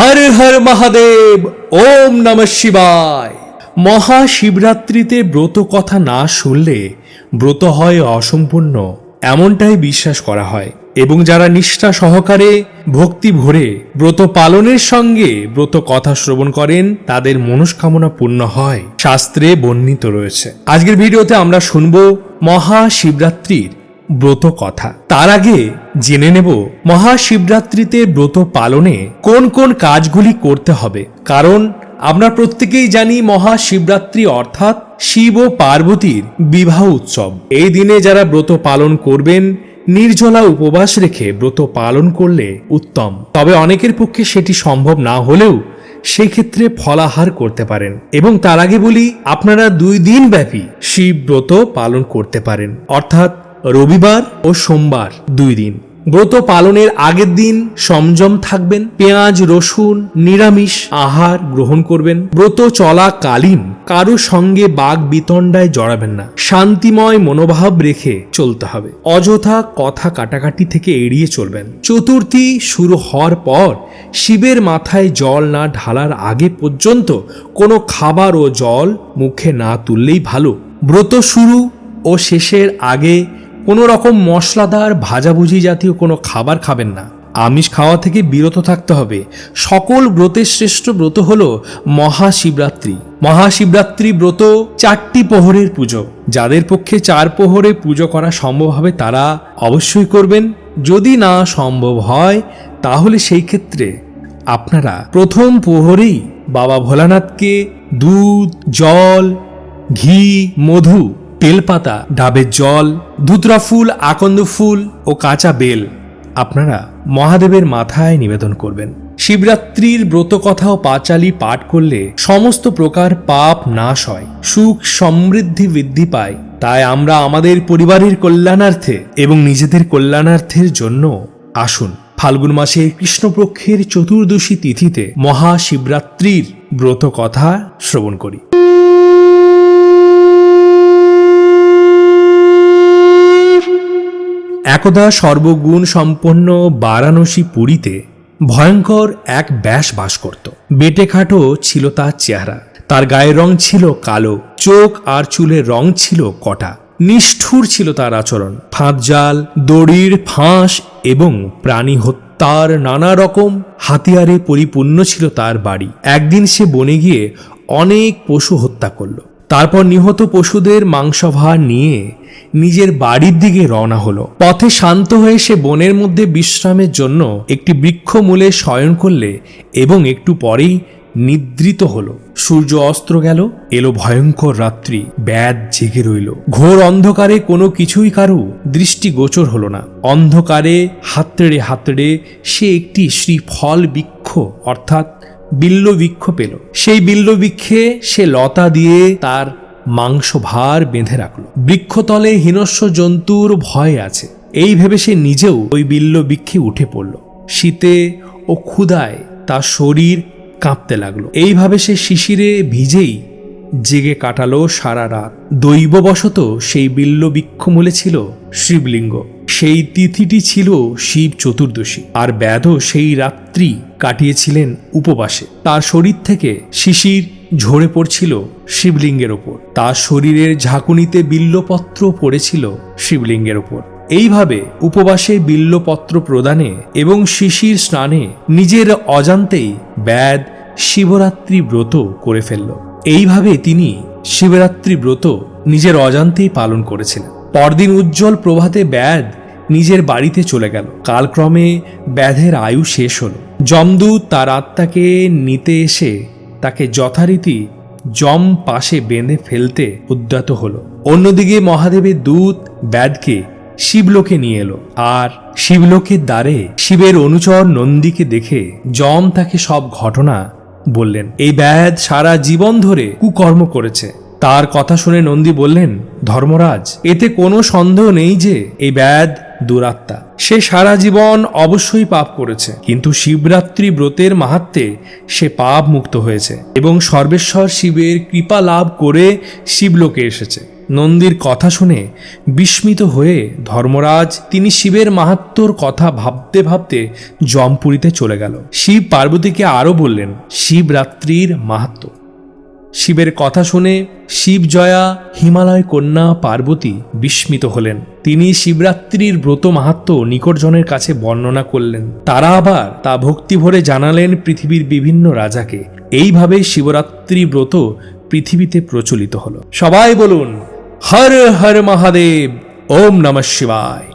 হর হর মহাদেব, ওম নমঃ শিবায়। মহাশিবরাত্রিতে ব্রত কথা না শুনলে ব্রত হয় অসম্পূর্ণ, এমনটাই বিশ্বাস করা হয়। এবং যারা নিষ্ঠা সহকারে ভক্তি ভরে ব্রত পালনের সঙ্গে ব্রত কথা শ্রবণ করেন, তাদের মনস্কামনা পূর্ণ হয়। শাস্ত্রে বর্ণিত রয়েছে। আজকের ভিডিওতে আমরা শুনব মহাশিবরাত্রির ব্রত কথা। তার আগে জেনে নেব, মহাশিবরাত্রিতে ব্রত পালনে কোন কোন কাজগুলি করতে হবে। কারণ আমরা প্রত্যেকেই জানি মহাশিবরাত্রি অর্থাৎ শিব ও পার্বতীর বিবাহ উৎসব। এই দিনে যারা ব্রত পালন করবেন, নির্জলা উপবাস রেখে ব্রত পালন করলে উত্তম। তবে অনেকের পক্ষে সেটি সম্ভব না হলেও সেক্ষেত্রে ফলাহার করতে পারেন। এবং তার আগে বলি, আপনারা দুই দিন ব্যাপী শিব ব্রত পালন করতে পারেন। অর্থাৎ রবিবার ও সোমবার দুই দিন। ব্রত পালনের আগের দিন সংযম থাকবেন। পেঁয়াজ, রসুন, নিরামিষ আহার গ্রহণ করবেন। ব্রত চলাকালীন কারও সঙ্গে বাঘ বিতণ্ডায় জড়াবেন না। শান্তিময় মনোভাব রেখে চলতে হবে। অযথা কথা কাটাকাটি থেকে এড়িয়ে চলবেন। চতুর্থী শুরু হওয়ার পর শিবের মাথায় জল না ঢালার আগে পর্যন্ত কোনো খাবার ও জল মুখে না তুললেই ভালো। ব্রত শুরু ও শেষের আগে কোনো রকম মশলাদার, ভাজাভুজি জাতীয় কোনো খাবার খাবেন না। আমিষ খাওয়া থেকে বিরত থাকতে হবে। সকল ব্রতের শ্রেষ্ঠ ব্রত হল মহাশিবরাত্রি। মহাশিবরাত্রি ব্রত চারটি প্রহরের পুজো। যাদের পক্ষে চার প্রহরে পুজো করা সম্ভব হবে তারা অবশ্যই করবেন। যদি না সম্ভব হয়, তাহলে সেই ক্ষেত্রে আপনারা প্রথম প্রহরেই বাবা ভোলানাথকে দুধ, জল, ঘি, মধু তেলপাতা, ডাবের জল ধুতরা ফুল, আকন্দ ফুল ও কাঁচা বেল আপনারা মহাদেবের মাথায় নিবেদন করবেন। শিবরাত্রির ব্রত কথা ও পাঁচালি পাঠ করলে সমস্ত প্রকার পাপ নাশ হয়, সুখ সমৃদ্ধি বৃদ্ধি পায়। তাই আমরা আমাদের পরিবারের কল্যাণার্থে এবং নিজেদের কল্যাণার্থের জন্য আসুন ফাল্গুন মাসের কৃষ্ণপক্ষের চতুর্দশী তিথিতে মহাশিবরাত্রির ব্রত কথা শ্রবণ করি। একদা সর্বগুণ সম্পন্ন বারাণসী পুরীতে ভয়ঙ্কর এক ব্যাস বাস করত। বেটে খাটো ছিল তার চেহারা। তার গায়ের রং ছিল কালো, চোখ আর চুলের রং ছিল কটা। নিষ্ঠুর ছিল তার আচরণ। ফাঁদ জাল, দড়ির ফাঁস এবং প্রাণী হত্যার নানা রকম হাতিয়ারে পরিপূর্ণ ছিল তার বাড়ি। একদিন সে বনে গিয়ে অনেক পশু হত্যা করল। তারপর নিহত পশুদের মাংসভার নিয়ে নিজের বাড়ির দিকে রওনা হলো। পথে শান্ত হয়ে সে বনের মধ্যে বিশ্রামের জন্য একটি বৃক্ষ মূলে শয়ন করলে এবং একটু পরেই নিদ্রিত হলো। সূর্য অস্ত্র গেল, এলো ভয়ঙ্কর রাত্রি ব্যাদ জেগে রইল। ঘোর অন্ধকারে কোনো কিছুই কারু দৃষ্টি গোচর হলো না। অন্ধকারে হাতড়ে হাতড়ে সে একটি শ্রীফল বৃক্ষ, অর্থাৎ বিল্ল বৃক্ষ পেল। সেই বিল্ল বৃক্ষে সে লতা দিয়ে তার মাংস ভার বেঁধে রাখল। বৃক্ষতলে হিনস্য জন্তুর ভয় আছে। এই ভেবে সে নিজেও ওই বিল্ল বৃক্ষে উঠে পড়ল। শীতে ও ক্ষুধায় তার শরীর কাঁপতে লাগল। এইভাবে সে শিশিরে ভিজেই জেগে কাটালো সারা রাত। দৈববশত সেই বিল্ল বৃক্ষমূলে ছিল শিবলিঙ্গ। সেই তিথিটি ছিল শিব চতুর্দশী। আর ব্যাধও সেই রাত্রি কাটিয়েছিলেন উপবাসে। তার শরীর থেকে শিশির ঝরে পড়ছিল শিবলিঙ্গের ওপর। তার শরীরের ঝাঁকুনিতে বিল্লপত্র পড়েছিল শিবলিঙ্গের ওপর। এইভাবে উপবাসে বিল্লপত্র প্রদানে এবং শিশির স্নানে নিজের অজান্তেই ব্যাদ শিবরাত্রি ব্রত করে ফেলল। এইভাবে তিনি শিবরাত্রি ব্রত নিজের অজান্তেই পালন করেছিলেন। পরদিন উজ্জ্বল প্রভাতে ব্যাদ নিজের বাড়িতে চলে গেল। কালক্রমে ব্যাধের আয়ু শেষ হল। যমদূত তার আত্মাকে নিতে এসে তাকে যথারীতি জম পাশে বেঁধে ফেলতে উদ্যত হল। অন্যদিকে মহাদেবের দূত ব্যাধকে শিবলোকে নিয়ে এলো আর শিবলোকের দ্বারে শিবের অনুচর নন্দীকে দেখে যম তাকে সব ঘটনা বললেন। এই ব্যাধ সারা জীবন ধরে কুকর্ম করেছে। তার কথা শুনে নন্দী বললেন, ধর্মরাজ, এতে কোনো সন্দেহ নেই যে এই ব্যাধ দুরাত্মা। সে সারা জীবন অবশ্যই পাপ করেছে, কিন্তু শিবরাত্রি ব্রতের মাহাত্মে সে পাপ মুক্ত হয়েছে এবং সর্বেশ্বর শিবের কৃপা লাভ করে শিবলোকে এসেছে। নন্দীর কথা শুনে বিস্মিত হয়ে ধর্মরাজ তিনি শিবের মাহাত্ম্যর কথা ভাবতে ভাবতে জমপুরীতে চলে গেল। শিব পার্বতীকে আরও বললেন, শিবরাত্রির মাহাত্ম্য শিবের কথা শুনে শিবজয়া হিমালয় কন্যা পার্বতী বিস্মিত হলেন। তিনি শিবরাত্রির ব্রত মাহাত্ম্য নিকটজনের কাছে বর্ণনা করলেন। তারা আবার তা ভক্তি ভরে জানালেন পৃথিবীর বিভিন্ন রাজাকে। এইভাবে শিবরাত্রি ব্রত পৃথিবীতে প্রচলিত হল। সবাই বলুন, হর হর মহাদেব, ওম নমঃ শিবায়।